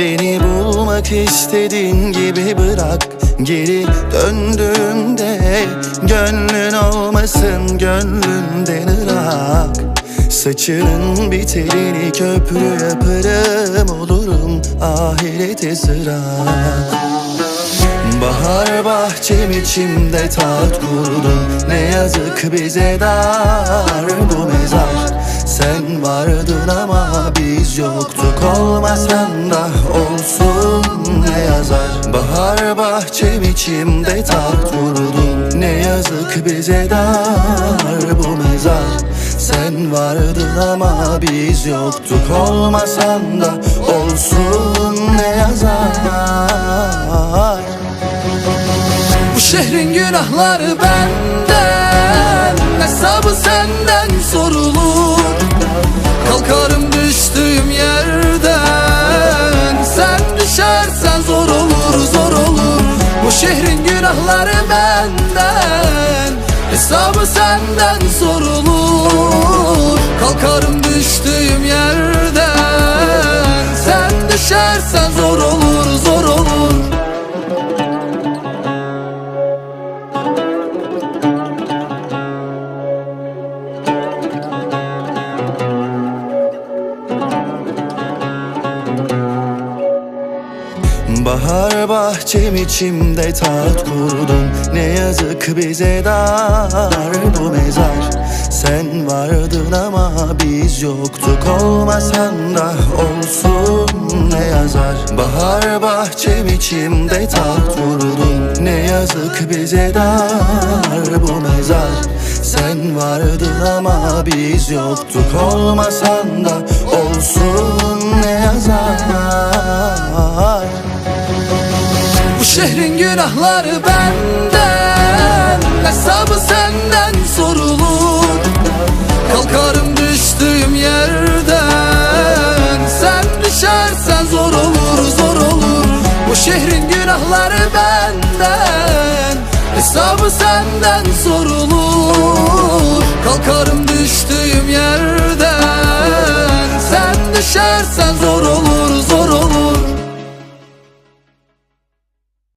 Bırak istediğin gibi bırak. Geri döndüğümde Gönlün olmasın gönlünden ırak. Saçının bir telini köprü yaparım Olurum ahirete sırak Bahar bahçem içimde taht kurdun Ne yazık bize dar bu mezar Sen vardın ama biz yoktuk. Olmasan da olsun ne yazar? Bahar bahçem içimde taht kurdun Ne yazık bize dar bu mezar. Sen vardın ama biz yoktuk. Olmasan da olsun ne yazar? Bu şehrin günahları benden Hesabı senden sorulur. Kalkarım düştüğüm yerden. Sen düşersen zor olur zor olur. Bu şehrin günahları benden. Hesabı senden sorulur. Kalkarım düştüğüm yerden. Sen düşersen zor olur Bahar bahçem içimde taht kurdun. Ne yazık bize dar bu mezar. Sen vardın ama biz yoktuk. Olmasan da olsun ne yazar. Bahar bahçem içimde taht kurdun. Ne yazık bize dar bu mezar. Sen vardın ama biz yoktuk. Olmasan şehrin günahları benden Hesabı senden sorulur. Kalkarım düştüğüm yerden Sen düşersen zor olur zor olur. Bu şehrin günahları benden Hesabı senden sorulur. Kalkarım düştüğüm yerden Sen düşersen zor olur zor olur